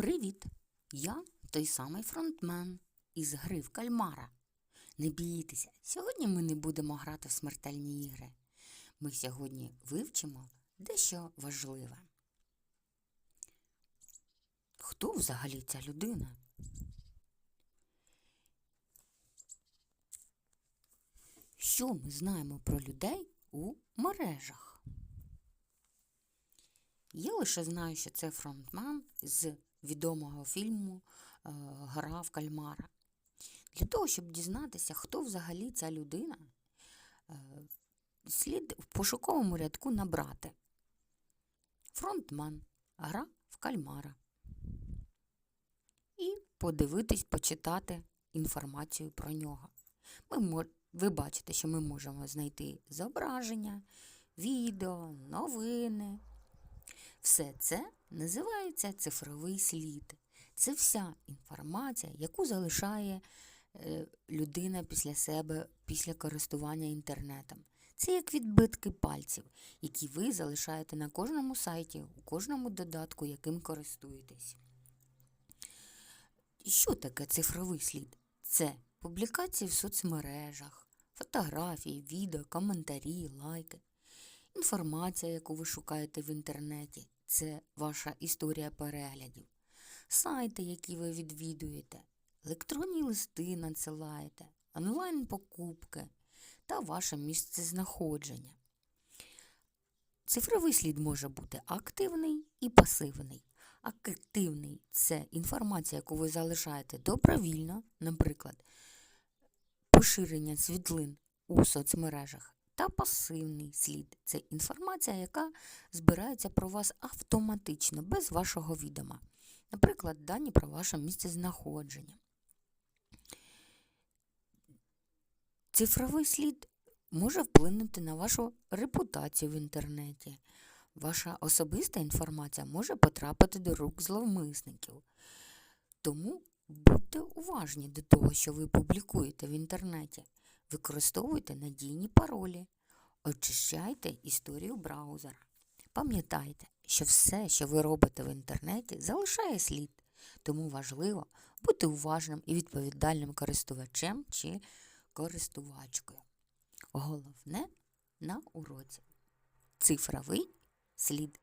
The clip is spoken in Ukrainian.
Привіт! Я той самий фронтмен із гри в кальмара. Не бійтеся, сьогодні ми не будемо грати в смертельні ігри. Ми сьогодні вивчимо дещо важливе. Хто взагалі ця людина? Що ми знаємо про людей у мережах? Я лише знаю, що це фронтмен з відомого фільму е, Гра в кальмара. Для того, щоб дізнатися, хто взагалі ця людина, е, слід в пошуковому рядку набрати фронтмен, гра в кальмара. І подивитись, почитати інформацію про нього. Ми, ви бачите, що ми можемо знайти зображення, відео, новини. Все це називається цифровий слід. Це вся інформація, яку залишає е, людина після себе після користування інтернетом. Це як відбитки пальців, які ви залишаєте на кожному сайті, у кожному додатку, яким користуєтесь. Що таке цифровий слід? Це публікації в соцмережах, фотографії, відео, коментарі, лайки. Інформація, яку ви шукаєте в інтернеті, це ваша історія переглядів, сайти, які ви відвідуєте, електронні листи надсилаєте, онлайн-покупки та ваше місце знаходження. Цифровий слід може бути активний і пасивний. Активний це інформація, яку ви залишаєте добровільно, наприклад, поширення світлин у соцмережах. Та пасивний слід це інформація, яка збирається про вас автоматично, без вашого відома. Наприклад, дані про ваше місце знаходження. Цифровий слід може вплинути на вашу репутацію в інтернеті. Ваша особиста інформація може потрапити до рук зловмисників. Тому будьте уважні до того, що ви публікуєте в інтернеті. Використовуйте надійні паролі, очищайте історію браузера. Пам'ятайте, що все, що ви робите в інтернеті, залишає слід, тому важливо бути уважним і відповідальним користувачем чи користувачкою. Головне на уроці цифровий слід.